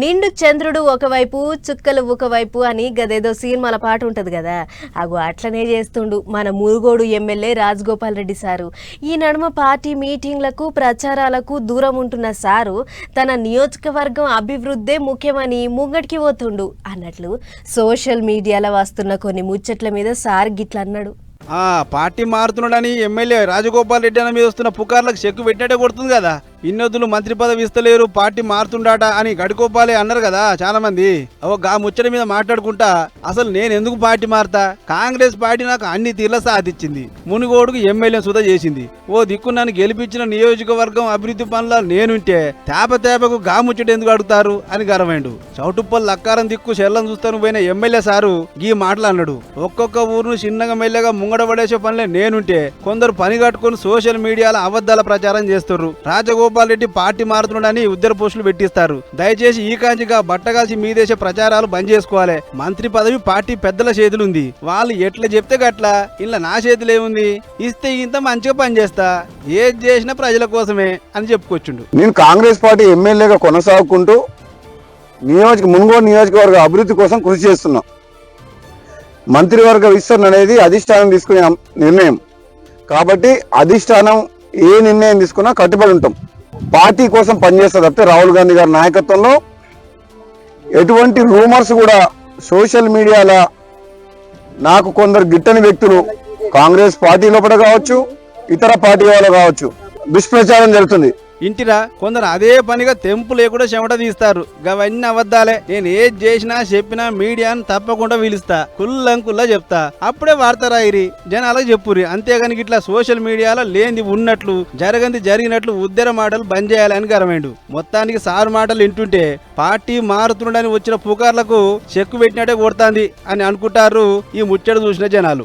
నిండు చంద్రుడు ఒకవైపు చుక్కలు ఒకవైపు అని గదేదో సినిమాల పాట ఉంటుంది కదా. అగో అట్లనే చేస్తుండు మన మురుగోడు ఎమ్మెల్యే రాజగోపాల్ రెడ్డి సారు. ఈ నడుమ పార్టీ మీటింగ్లకు ప్రచారాలకు దూరం ఉంటున్న సారు తన నియోజకవర్గం అభివృద్ధే ముఖ్యమని ముంగటికి పోతుండు అన్నట్లు సోషల్ మీడియాలో వస్తున్న కొన్ని ముచ్చట్ల మీద సార్ గిట్ల అన్నాడు. ఆ పార్టీ మారుతున్నాడని ఎమ్మెల్యే రాజగోపాల్ రెడ్డి అని మీద వస్తున్న పుకార్లకు చెక్కు పెట్టినట్టే కొడుతుంది కదా. ఇన్నొద్దులు మంత్రి పదవి ఇస్తలేరు పార్టీ మారుతుండాట అని గడికోపాలే అన్నారు కదా చాలా మంది ఓ గా ముచ్చట మీద మాట్లాడుకుంటా అసలు నేను ఎందుకు పార్టీ మారతా? కాంగ్రెస్ పార్టీ నాకు అన్ని తీర్ల సాధించింది. మునుగోడుకు ఎమ్మెల్యే సుధా చేసింది. ఓ దిక్కు నన్ను గెలిపించిన నియోజకవర్గం అభివృద్ధి పనుల నేనుంటే తేప తేపకు గా ముచ్చట ఎందుకు అడుగుతారు అని గరమైండు చౌటుప్పల్ లక్కారం దిక్కు చెల్లం చూస్తాను పోయిన ఎమ్మెల్యే సారు గీ మాటలు అన్నాడు. ఒక్కొక్క ఊరును చిన్నగా మెల్లగా ముంగడ పడేసే పనులే నేనుంటే కొందరు పని కట్టుకొని సోషల్ మీడియాలో అబద్ధాల ప్రచారం చేస్తుర్రు. రాజగోపాల్ రెడ్డి పార్టీ మారుతున్నాడని ఉద్దర పోస్టులు పెట్టిస్తారు. దయచేసి ఈ కాంచిగా బట్టగాల్చి మీదేసే ప్రచారాలు బంద్ చేసుకోవాలి. మంత్రి పదవి పార్టీ పెద్దల చేతులు ఉంది వాళ్ళు ఎట్లా చెప్తే గట్లా ఇలా నా చేతులేముంది ఇస్తే ఇంత మంచిగా పనిచేస్తా ఏది చేసినా ప్రజల కోసమే అని చెప్పుకొచ్చుండు. నేను కాంగ్రెస్ పార్టీ ఎమ్మెల్యేగా కొనసాగుకుంటూ నియోజక మునుగోడు నియోజకవర్గ అభివృద్ధి కోసం కృషి చేస్తున్నాం. మంత్రివర్గ విస్తరణ అనేది అధిష్టానం తీసుకునే నిర్ణయం. కాబట్టి అధిష్టానం ఏ నిర్ణయం తీసుకున్నా కట్టుబడి ఉంటాం. పార్టీ కోసం పనిచేస్తా తప్పితే రాహుల్ గాంధీ గారి నాయకత్వంలో ఎటువంటి రూమర్స్ కూడా సోషల్ మీడియాలో నాకు కొందరు గిట్టని వ్యక్తులు కాంగ్రెస్ పార్టీ లోపల కావచ్చు ఇతర పార్టీ వాళ్ళు కావచ్చు దుష్ప్రచారం జరుగుతుంది. ఇంటిరా కొందరు అదే పనిగా తెంపు లేకుండా చెమట తీస్తారు. గవన్నీ అబద్ధాలే. నేను ఏది చేసినా చెప్పినా మీడియాను తప్పకుండా పిలుస్తా. కుల్లంకుల్లా చెప్తా. అప్పుడే వార్త రాయిరి. జనాలకు చెప్పురి. అంతేగాని ఇట్లా సోషల్ మీడియాలో లేనిది ఉన్నట్లు జరగంది జరిగినట్లు ఉద్దర మాటలు బంద్ చేయాలని గరమైండు. మొత్తానికి సారు మాటలు వింటుంటే పార్టీ మారుతుండని వచ్చిన పుకార్లకు చెక్కు పెట్టినట్టే కొడుతాంది అని అనుకుంటారు ఈ ముచ్చట చూసిన జనాలు.